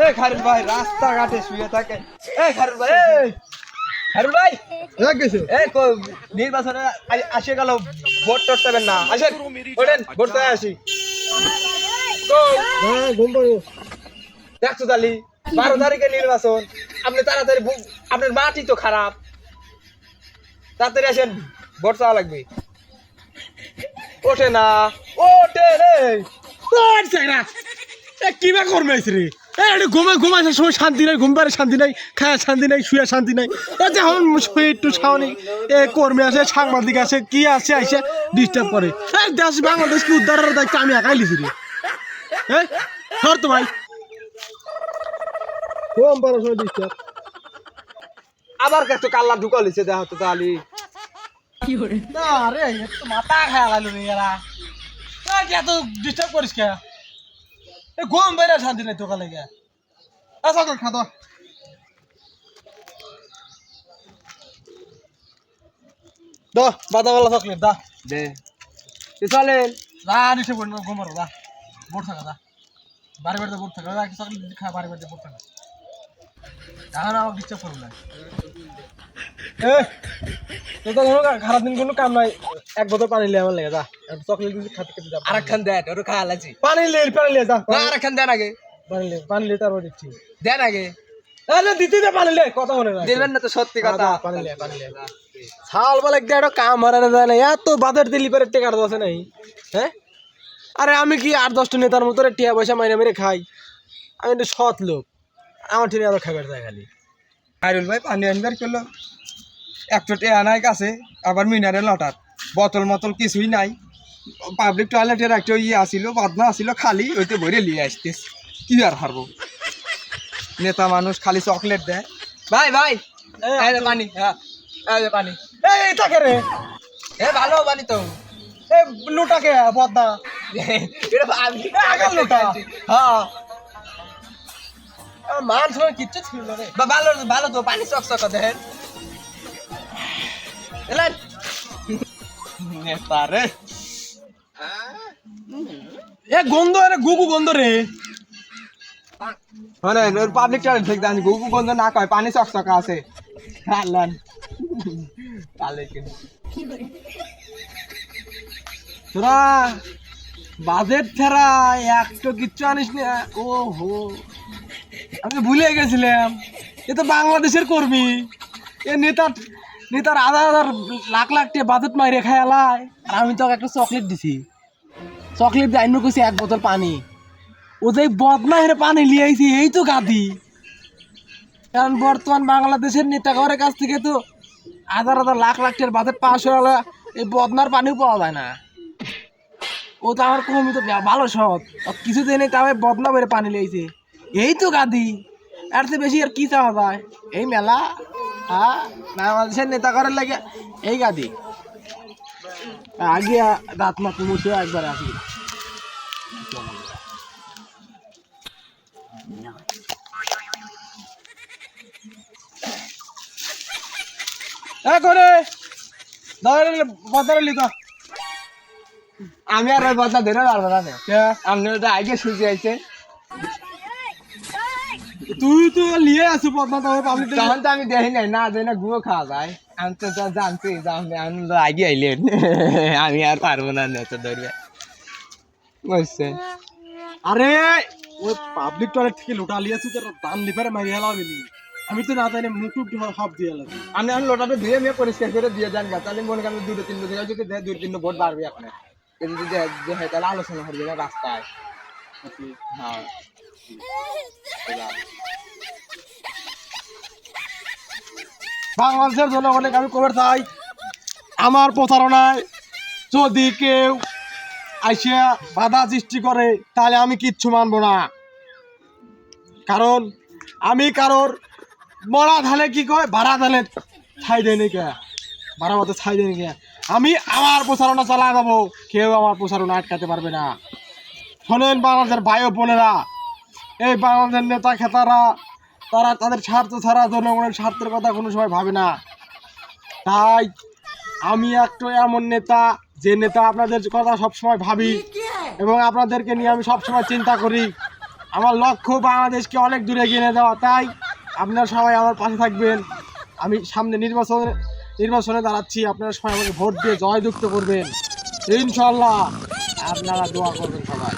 এ খারুল ভাই রাস্তাঘাটে শুয়ে থাকে। এ খারুল ভাই খারুল ভাই। এই নির্বাচনে আসে গেল ভোট টোট দেবেন না। আসেন ওঠেন ভোট দেয় আসি। হ্যাঁ দেখছ তালি বারো তারিখে নির্বাচন। আপনি তাড়াতাড়ি আপনার মাটি তো খারাপ। তাড়াতাড়ি আসেন ভোট চাওয়া লাগবে। ওঠে না ওঠে রে। এ কিবা করমাইছ রে? এ এটা ঘুমা ঘুমাইছে সময় শান্তি নাই ঘুম পারে শান্তি নাই খায় শান্তি নাই শুয়ে শান্তি নাই। এ যখন শুয়ে একটু ছাউনি এ কর্মী আছে সাংবাদিক আছে কি আছে আইসে ডিস্টার্ব করে। এ দেশ বাংলাদেশ কি উদ্ধারের দায়িত্ব আমি একাই লিছি রে। হ্যাঁ ধর তো ভাই। কম পারো সময় ডিস্টার্ব আবার কত কাল্লা ঢুকালিছে দেখা তো তালি। না রে মাথা খায়া গেল রে এরা। এত ডিস্টার্ব করিস কে? ঘুম বাইরে শান্তি নাই তোকা লাগে আচ্ছা তো খাতো দা বাদামালা চকলেট দা। দে। চলেন দা নিচে পড় ঘুম পারো দা। বোট থাকা দা। বাড়ি বাড়িতে বোট থাকা দা চকলেট খা বাড়ি বাড়িতে বোট থাকা। এখন আমাকে ডিস্টার্ব করব না এ তো খারাপ দিন কোনো কাম নাই। এক বোতল পানি লিয়ে আমার লেগে যা চকলেট দিতে খাতে খেতে যা আরেকখান দেন ওর খাওয়া লাগছি। পানি লিয়ে পানি লিয়ে যা না আরেকখান দেন আগে। পানি লিয়ে পানি লিয়ে তারপর দিচ্ছি। দেন আগে। আরে দিতে দে পানি লিয়ে কথা মনে না দেবেন না তো সত্যি কথা। পানি লিয়ে পানি লিয়ে ছাল বলে একটা একটা কাম হারা না যায় না এত বাজার টেকার দশে নাই হ্যাঁ? আরে আমি কি আট দশটা নেতার মতো টিয়া পয়সা মাইনে মেরে খাই? আমি একটু সৎ লোক। আমার ঠিক আরও খাবার যায় খালি। খাইরুল ভাই পানি আনবার করল একশো টেয়া নাই কাছে আবার মিনারেল ওয়াটার বোতল মতল কিছুই নাই। পাবলিক টয়লেটের একটা ইয়ে আসিল বদনা আসিল খালি ওইতে ভরে নিয়ে আসতেস কি আর হারবো? নেতা মানুষ খালি চকলেট দেয়। ভাই ভাই এই, এই যে পানি হ্যাঁ পানি। এই তাকে রে। এ ভালো পানি তো। এই লুটাকে আমি আগের লোটা। হ্যাঁ। মান সময় কিচ্ছু ছিল না রে। ভালো ভালো তো পানি চকচক দেখেন এলেন। নেতা রে। এ গন্ধ রে গুগু গন্ধ রে। মানে ওর পাবলিক টয়লেট থেকে জানি গুগু গন্ধ না কয় পানি চকচকা আছে। আল্লাহ তাহলে কি? তোরা বাজেট ছাড়া একটু কিচ্ছু আনিস না ও হো আমি ভুলে গেছিলাম, এ তো বাংলাদেশের কর্মী। এ নেতার নেতার আধা আধার লাখ লাখ টাকা বাজেট মাইরে খায়ালায় আর আমি তোকে একটা চকলেট দিছি। চকলেট দিয়ে আইন এক বোতল পানি। ও যে বদনা হেরে পানি লিয়ে আইছি এই তো গাদি কারণ বর্তমান বাংলাদেশের নেতা ঘরের কাছ থেকে তো হাজার হাজার লাখ লাখ টাকার বাজেট পাস হয়ে এই বদনার পানিও পাওয়া যায় না। ও তো আমার কমি তো ভালো সৎ। কিছুদিন এই তাও বদনা বেড়ে পানি লেগেছে এই তো গাদি আর তো বেশি আর কি চাওয়া যায়? এই মেলা হ্যাঁ বাংলাদেশের নেতা করার লাগে এই গাদি আগে দাঁত না কুমুছে একবার আসি। করে বাজারে লিখা। আমি আর বদলা ধরে পারব না রে। কে? আপনি ওটা আগে সুজি আইছে। তুই তো নিয়ে আসু পদ্মা তোমার পাবলিক তখন তো আমি দেখি নাই। না দেয় না গুঁড়ো খাওয়া যায়। আমি তো জানছি আনন্দ আগে আইলেন। আমি আর পারব না নেতা ধরবে বুঝছেন আরে ওই পাবলিক টয়লেট থেকে লুটা লিয়েছি তোর দান লিপারে মারি হেলাম আমি আমি তো না জানি মুখ সব দিয়ে এলাম আমি এখন লোটাটা ধুয়ে মেয়ে পরিষ্কার করে দিয়ে যান গা। তাহলে মনে করেন দুটো তিনটে জায়গায় যদি দেয় দুই তিনটে ভোট বাড়বে কিন্তু যদি যে তাহলে আলোচনা করবে না রাস্তায়। হ্যাঁ। বাংলাদেশের জনগণকে আমি খবর চাই। আমার প্রতারণায় যদি কেউ আইসিয়া বাধা সৃষ্টি করে, তাহলে আমি কিচ্ছু মানবো না। কারণ আমি কারোর মরা ধালে কি কয়, ভাড়া ধালে ছাই দেয় নাকি ভাড়া মতো ছাই দেয় নাকি আমি আমার প্রচারণা চালাই যাব কেউ আমার প্রচারণা আটকাতে পারবে না। শোনেন বাংলাদেশের ভাই বোনেরা, এই বাংলাদেশের নেতা খেতারা তারা তাদের স্বার্থ ছাড়া জনগণের স্বার্থের কথা কোনো সময় ভাবে না। তাই আমি একটা এমন নেতা, যে নেতা আপনাদের কথা সবসময় ভাবি এবং আপনাদেরকে নিয়ে আমি সবসময় চিন্তা করি। আমার লক্ষ্য বাংলাদেশকে অনেক দূরে নিয়ে যাওয়া, তাই আপনারা সবাই আমার পাশে থাকবেন। আমি সামনে নির্বাচন, নির্বাচনে দাঁড়াচ্ছি, আপনারা সবাই আমাকে ভোট দিয়ে জয়যুক্ত করবেন। ইনশাল্লাহ আপনারা দোয়া করবেন সবাই।